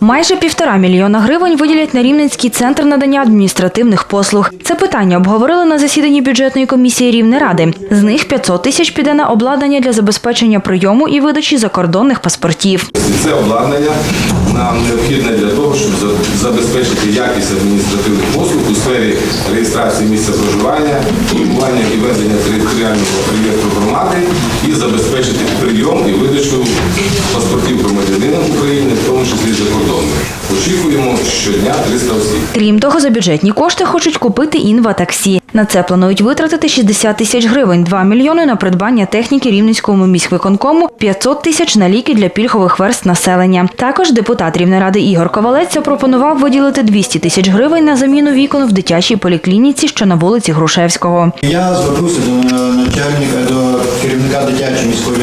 Майже півтора мільйона гривень виділять на Рівненський центр надання адміністративних послуг. Це питання обговорили на засіданні бюджетної комісії Рівнеради. З них 500 тисяч піде на обладнання для забезпечення прийому і видачі закордонних паспортів. Це обладнання нам необхідне для того, щоб забезпечити якість адміністративних послуг у сфері реєстрації місця проживання, формування і ведення територіального реєстру громади і забезпечити прийом і видачу України, в тому числі за закордонних. Очікуємо щодня 300 осіб. Крім того, за бюджетні кошти хочуть купити інва-таксі. На це планують витратити 60 тисяч гривень, 2 мільйони на придбання техніки Рівненському міськвиконкому, 500 тисяч на ліки для пільгових верст населення. Також депутат Рівнеради Ігор Ковалець запропонував виділити 200 тисяч гривень на заміну вікон в дитячій поліклініці, що на вулиці Грушевського. Я звернувся до начальника, до керівника дитячої міської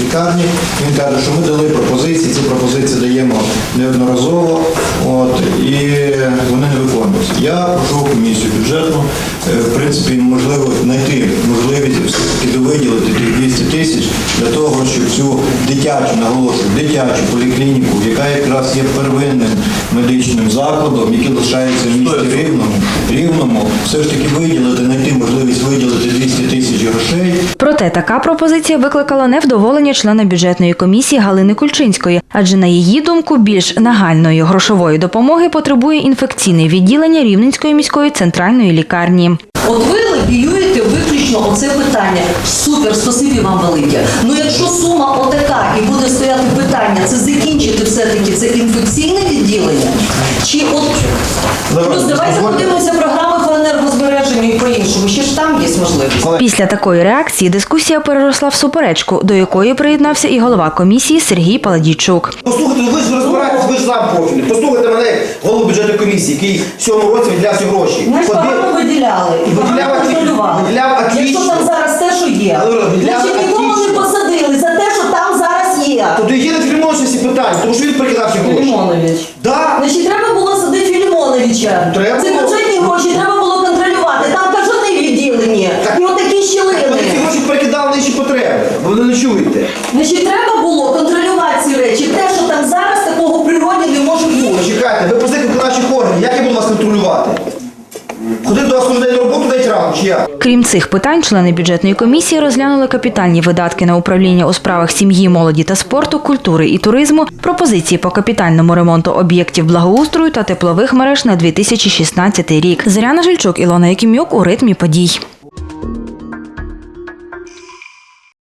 лікарні. Він каже, що ми дали пропозиції, ці пропозиції даємо неодноразово, от, і вони не виконуються. Я прошу комісію бюджетну, е, в принципі, можливо, знайти можливість все-таки довиділити тих 200 тисяч для того, щоб цю дитячу, наголошую, дитячу поліклініку, яка якраз є первинним медичним закладом, який лишається в місті Рівному, Рівному, все ж таки виділити, знайти можливість виділити 200 тисяч грошей Проте така пропозиція викликала невдоволення члена бюджетної комісії Галини Кульчинської, адже на її думку більш нагальної грошової допомоги потребує інфекційне відділення Рівненської міської центральної лікарні. От ви лобіюєте виключно оце питання. Супер, спасибі вам велике. Ну якщо сума отака і буде стояти питання, це закінчити все-таки це інфекційне відділення? Чи от плюс давайте подивимося програми можливість. Після такої реакції дискусія переросла в суперечку, до якої приєднався і голова комісії Сергій Паладійчук. Послухайте, ви ж розбираєтесь, ви ж сам профільний. Послухайте мене, голову бюджетної комісії, який в цьому році виділяв ці гроші. Ми ж багато виділяли і Виділяв багато контролювали. Виділяв Якщо там зараз те, що є, Але, виділяв значить нікого не посадили за те, що там зараз є. Тобто є на Філімоновича всі питання, тому що він перекидав ці гроші. Філімонович. Да. Значить, треба було садити Філімоновича. Треба Це було. бюджетні гроші, треба було контролювати. Там кажани відділені. Так. І отакі Вони ці щілини. гроші перекидали на інші потреби, бо ви не чуєте. Значить, треба було контролювати ці речі. Те, що там зараз такого в природі не може бути. Почекайте, ви представник виконавчих органів, як я буду вас контролювати? Ходити до вас кожен день на роботу дать рано, чи як? Крім цих питань, члени бюджетної комісії розглянули капітальні видатки на управління у справах сім'ї, молоді та спорту, культури і туризму, пропозиції по капітальному ремонту об'єктів благоустрою та теплових мереж на 2016 рік. Зоряна Жильчук, Ілона Якимюк у ритмі подій.